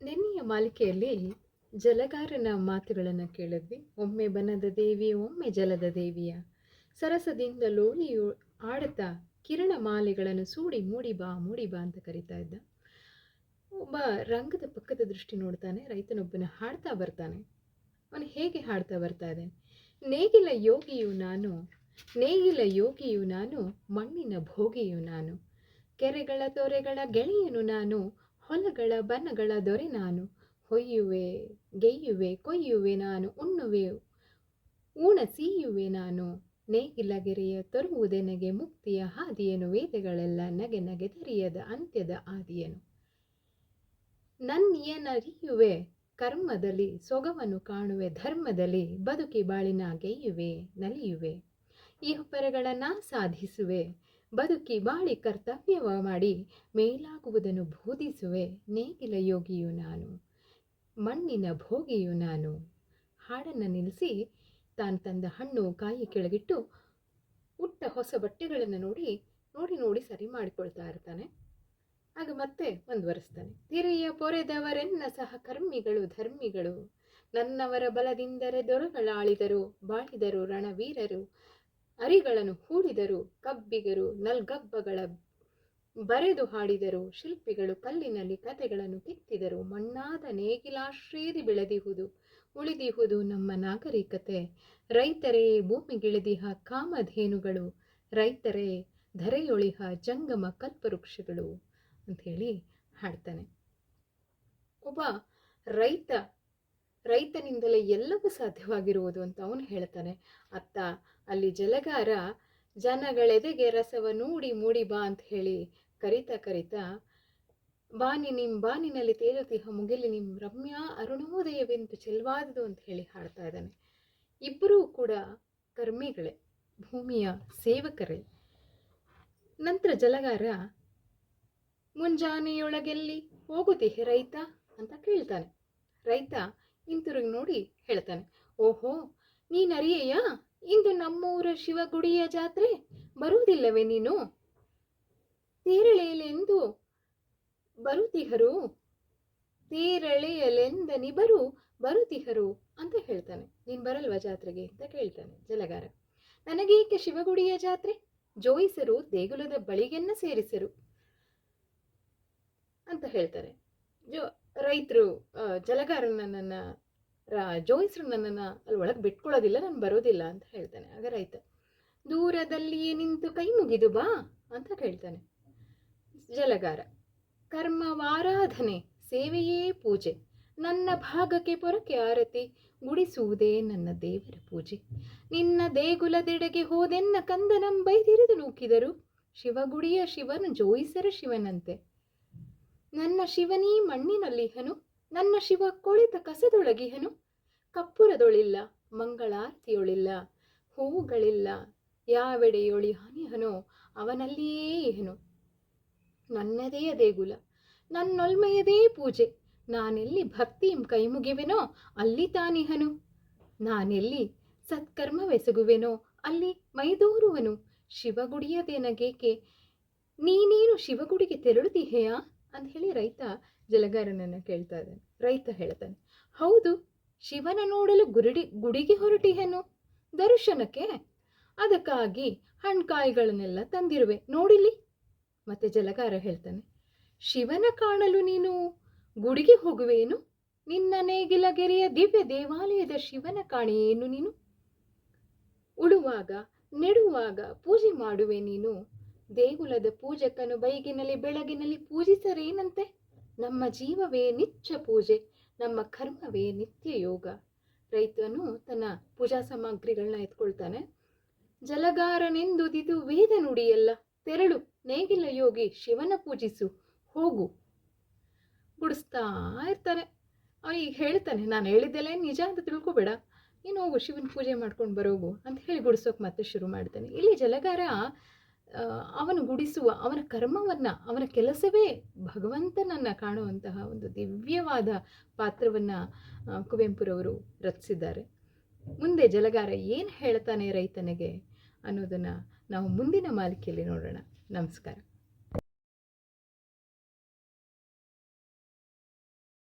ನಿನ್ನೆಯ ಮಾಲಿಕೆಯಲ್ಲಿ ಜಲಗಾರನ ಮಾತುಗಳನ್ನು ಕೇಳಿದ್ವಿ. ಒಮ್ಮೆ ಬನದ ದೇವಿ, ಒಮ್ಮೆ ಜಲದ ದೇವಿಯ. ಸರಸದಿಂದ ಲೋಲಿಯು ಆಡುತ್ತಾ ಕಿರಣ ಮಾಲೆಗಳನ್ನು ಸೂಡಿ ಮೂಡಿ ಬಾ ಮೂಡಿ ಬಾ ಅಂತ ಕರಿತಾ ಇದ್ದ. ಒಬ್ಬ ರಂಗದ ಪಕ್ಕದ ದೃಷ್ಟಿ ನೋಡ್ತಾನೆ, ರೈತನೊಬ್ಬನ ಹಾಡ್ತಾ ಬರ್ತಾನೆ. ಅವನು ಹೇಗೆ ಹಾಡ್ತಾ ಬರ್ತಾ ಇದ್ದಾನೆ ನೇಗಿಲ ಯೋಗಿಯು ನಾನು, ನೇಗಿಲ ಯೋಗಿಯು ನಾನು, ಮಣ್ಣಿನ ಭೋಗಿಯು ನಾನು. ಕೆರೆಗಳ ತೊರೆಗಳ ಗೆಳೆಯನು ನಾನು ಹೊಲಗಳ ಬನಗಳ ದೊರೆ ನಾನು. ಹೊಯ್ಯುವೆ ಗೆಯ್ಯುವೆ ಕೊಯ್ಯುವೆ ನಾನು, ಉಣ್ಣುವೆ, ಊಣ ಸೀಯುವೆ ನಾನು. ನೇಗಿಲಗೆರೆಯ ತರುವುದೆನಗೆ ಮುಕ್ತಿಯ ಹಾದಿಯನು, ವೇದಗಳೆಲ್ಲ ನಗೆ ನಗೆ ತೆರೆಯದ ಅಂತ್ಯದ ಆದಿಯನು ನನ್ನಿಯನರಿಯುವೆ, ಕರ್ಮದಲ್ಲಿ ಸೊಗವನ್ನು ಕಾಣುವೆ, ಧರ್ಮದಲ್ಲಿ ಬದುಕಿ ಬಾಳಿನ ಗೆಯ್ಯುವೆ ನಲಿಯುವೆ. ಈ ಪರಗಳನ್ನ ಸಾಧಿಸುವೆ. ಬದುಕಿ ಬಾಳಿ ಕರ್ತವ್ಯವ ಮಾಡಿ, ಮೇಲಾಗುವುದನ್ನು ಬೋಧಿಸುವೆ, ನೇಗಿಲ ಯೋಗಿಯು ನಾನು, ಮಣ್ಣಿನ ಭೋಗಿಯು ನಾನು. ಹಾಡನ್ನು ನಿಲ್ಲಿಸಿ ತಾನು ತಂದ ಹಣ್ಣು ಕಾಯಿ ಕೆಳಗಿಟ್ಟು ಉಟ್ಟ ಹೊಸ ಬಟ್ಟೆಗಳನ್ನು ನೋಡಿ ನೋಡಿ ನೋಡಿ ಸರಿ ಮಾಡಿಕೊಳ್ತಾ ಇರ್ತಾನೆ. ಆಗ ಮತ್ತೆ ಮುಂದುವರಿಸ್ತಾನೆ ತಿರೆಯ ಪೊರೆದವರೆನ್ನ ಸಹ ಕರ್ಮಿಗಳು, ಧರ್ಮಿಗಳು, ನನ್ನವರ ಬಲದಿಂದರೆ ದೊರಗಳಾಳಿದರು, ಬಾಳಿದರು ರಣವೀರರು ಅರಿಗಳನ್ನು ಹೂಡಿದರು, ಕಬ್ಬಿಗರು, ನಲ್ಗಬ್ಬಗಳ ಬರೆದು ಹಾಡಿದರು, ಶಿಲ್ಪಿಗಳು ಕಲ್ಲಿನಲ್ಲಿ ಕತೆಗಳನ್ನು ಕಿತ್ತಿದರು. ಮಣ್ಣಾದ ನೇಗಿಲಾಶ್ರೇದಿ ಬೆಳೆದಿಹುದು, ಉಳಿದಿಹುದು ನಮ್ಮ ನಾಗರಿಕತೆ. ರೈತರೇ, ಭೂಮಿಗಿಳಿದಿಹ ಕಾಮಧೇನುಗಳು. ರೈತರೇ, ಧರೆಯೊಳಿಹ ಜಂಗಮ ಕಲ್ಪವೃಕ್ಷಗಳು, ಅಂಥೇಳಿ ಹಾಡ್ತಾನೆ. ಒಬ್ಬ ರೈತ ರೈತನಿಂದಲೇ ಎಲ್ಲವೂ ಸಾಧ್ಯವಾಗಿರುವುದು ಅಂತ ಅವನು ಹೇಳ್ತಾನೆ. ಅತ್ತ, ಅಲ್ಲಿ ಜಲಗಾರ, ಜನಗಳೆದೆಗೆ ರಸವ ನೂಡಿ ಮೂಡಿ ಬಾ ಅಂತ ಹೇಳಿ ಕರಿತಾ ಕರಿತಾ, ಬಾನಿ ನಿಮ್ ಬಾನಿನಲ್ಲಿ ತೇಲುತಿಹ ಮುಗಿಲಿ, ನಿಮ್ ರಮ್ಯ ಅರುಣೋದಯವೆಂದು ಚೆಲ್ವಾದುದು ಅಂತ ಹೇಳಿ ಹಾಡ್ತಾ ಇದ್ದಾನೆ. ಇಬ್ಬರೂ ಕೂಡ ಕರ್ಮಿಗಳೇ, ಭೂಮಿಯ ಸೇವಕರೇ. ನಂತರ ಜಲಗಾರ, ಮುಂಜಾನೆಯೊಳಗೆಲ್ಲಿ ಹೋಗುತ್ತೀಹೆ ರೈತ? ಅಂತ ಕೇಳ್ತಾನೆ. ರೈತ ಹಿಂತಿರುಗಿ ನೋಡಿ ಹೇಳ್ತಾನೆ, ಓಹೋ ನೀನರಿಯೆಯ ಇಂದು ನಮ್ಮೂರ ಶಿವಗುಡಿಯ ಜಾತ್ರೆ ಬರುವುದಿಲ್ಲವೇ ನೀನು? ತೀರಳೆಯಲೆಂದು ಬರುತಿಹರು ತೀರಳೆಯಲೆಂದನಿಬರು ಬರುತಿಹರು ಅಂತ ಹೇಳ್ತಾನೆ, ನೀನು ಬರಲ್ವಾ ಜಾತ್ರೆಗೆ ಅಂತ ಕೇಳ್ತಾನೆ ಜಲಗಾರ. ನನಗೇಕೆ ಶಿವಗುಡಿಯ ಜಾತ್ರೆ? ಜೋಯಿಸರು, ದೇಗುಲದ ಬಳಿಗೆನ್ನ ಸೇರಿಸರು ಅಂತ ಹೇಳ್ತಾರೆ. ಜೋ ರೈತರು ಜಲಗಾರನ ನನ್ನ, ರಾ, ಜೋಯಿಸರು ನನ್ನನ್ನು ಅಲ್ಲಿ ಒಳಗೆ ಬಿಟ್ಕೊಳ್ಳೋದಿಲ್ಲ ನಾನು ಬರೋದಿಲ್ಲ ಅಂತ ಹೇಳ್ತಾನೆ. ಆಗ ರೈತ ದೂರದಲ್ಲಿಯೇ ನಿಂತು ಕೈ ಮುಗಿದು ಬಾ ಅಂತ ಕೇಳ್ತಾನೆ. ಜಲಗಾರ, ಕರ್ಮವಾರಾಧನೆ, ಸೇವೆಯೇ ಪೂಜೆ. ನನ್ನ ಭಾಗಕ್ಕೆ ಪೊರಕೆ ಆರತಿ, ಗುಡಿಸುವುದೇ ನನ್ನ ದೇವರ ಪೂಜೆ. ನಿನ್ನ ದೇಗುಲದೆಡೆಗೆ ಹೋದೆನ್ನ ಕಂದನಂ ಬೈದಿರಿದು ನೂಕಿದರು. ಶಿವಗುಡಿಯ ಶಿವನು ಜೋಯಿಸರ ಶಿವನಂತೆ. ನನ್ನ ಶಿವನೀ ಮಣ್ಣಿನಲ್ಲಿಹನು ನನ್ನ ಶಿವ ಕೊಳಿತ ಕಸದೊಳಗಿಹನು ಕಪ್ಪುರದೊಳಿಲ್ಲ, ಮಂಗಳಾರತಿಯೊಳಿಲ್ಲ, ಹೂವುಗಳಿಲ್ಲ, ಯಾವೆಡೆಯೊಳಿ ಹನಿಹನೋ ಅವನಲ್ಲಿಯೇ ಇಹನು ನನ್ನದೇ ದೇಗುಲ ನನ್ನೊಲ್ಮೆಯದೇ ಪೂಜೆ. ನಾನೆಲ್ಲಿ ಭಕ್ತಿಂ ಕೈಮುಗಿವೆನೋ, ಅಲ್ಲಿ ತಾನಿಹನು ನಾನೆಲ್ಲಿ ಸತ್ಕರ್ಮವೆಸಗುವೆನೋ ಅಲ್ಲಿ ಮೈದೂರುವನು. ಶಿವಗುಡಿಯದೇನಗೇಕೆ ನೀನೇನು ಶಿವಗುಡಿಗೆ ತೆರಳುತ್ತೀಹೆಯಾ? ಅಂತ ಹೇಳಿ ರೈತ ಜಲಗಾರನನ್ನು ಕೇಳ್ತಾ ಇದ್ದಾನೆ. ರೈತ ಹೇಳ್ತಾನೆ, ಹೌದು, ಶಿವನ ನೋಡಲು ಗುರುಡಿ, ಗುಡಿಗೆ ಹೊರಟಿಹೆನು? ದರ್ಶನಕ್ಕೆ? ಅದಕ್ಕಾಗಿ ಹಣ್ಕಾಯಿಗಳನ್ನೆಲ್ಲ ತಂದಿರುವೆ ನೋಡಿಲಿ ಮತ್ತೆ ಜಲಗಾರ ಹೇಳ್ತಾನೆ, ಶಿವನ ಕಾಣಲು ನೀನು ಗುಡಿಗೆ ಹೋಗುವೇನು? ನಿನ್ನ ನೇಗಿಲಗೆರೆಯ ದಿವ್ಯ ದೇವಾಲಯದ ಶಿವನ ಕಾಣೆಯೇನು ನೀನು? ಉಳುವಾಗ, ನೆಡುವಾಗ ಪೂಜೆ ಮಾಡುವೆ ನೀನು? ದೇಗುಲದ ಪೂಜಕನು ಬೈಗಿನಲ್ಲಿ ಬೆಳಗಿನಲ್ಲಿ ಪೂಜಿಸರೇನಂತೆ? ನಮ್ಮ ಜೀವವೇ ನಿತ್ಯ ಪೂಜೆ, ನಮ್ಮ ಕರ್ಮವೇ ನಿತ್ಯ ಯೋಗ. ರೈತನು ತನ್ನ ಪೂಜಾ ಸಾಮಗ್ರಿಗಳನ್ನ ಎತ್ಕೊಳ್ತಾನೆ. ಜಲಗಾರನೆಂದುದಿದು ವೇದ ನುಡಿಯಲ್ಲ, ತೆರಳು, ನೇಗಿಲ ಯೋಗಿ ಶಿವನ ಪೂಜಿಸು, ಹೋಗು. ಗುಡಿಸ್ತಾ ಇರ್ತಾನೆ. ಈಗ ಹೇಳ್ತಾನೆ, ನಾನು ಹೇಳಿದ್ದೆಲ್ಲ ನಿಜ ಅಂತ ತಿಳ್ಕೊಬೇಡ. ನೀನು ಹೋಗು, ಶಿವನ ಪೂಜೆ ಮಾಡ್ಕೊಂಡು ಬರೋಗು ಅಂತ ಹೇಳಿ ಗುಡಿಸೋಕೆ ಮತ್ತೆ ಶುರು ಮಾಡ್ತಾನೆ. ಇಲ್ಲಿ ಜಲಗಾರ ಅವನು ಗುಡಿಸುವ, ಅವನ ಕರ್ಮವನ್ನು, ಅವನ ಕೆಲಸವೇ ಭಗವಂತನನ್ನು ಕಾಣುವಂತಹ ಒಂದು ದಿವ್ಯವಾದ ಪಾತ್ರವನ್ನು ಕುವೆಂಪುರವರು ರಚಿಸಿದ್ದಾರೆ. ಮುಂದೆ ಜಲಗಾರ ಏನು ಹೇಳ್ತಾನೆ ರೈತನಿಗೆ ಅನ್ನೋದನ್ನು ನಾವು ಮುಂದಿನ ಮಾಲಿಕೆಯಲ್ಲಿ ನೋಡೋಣ. ನಮಸ್ಕಾರ.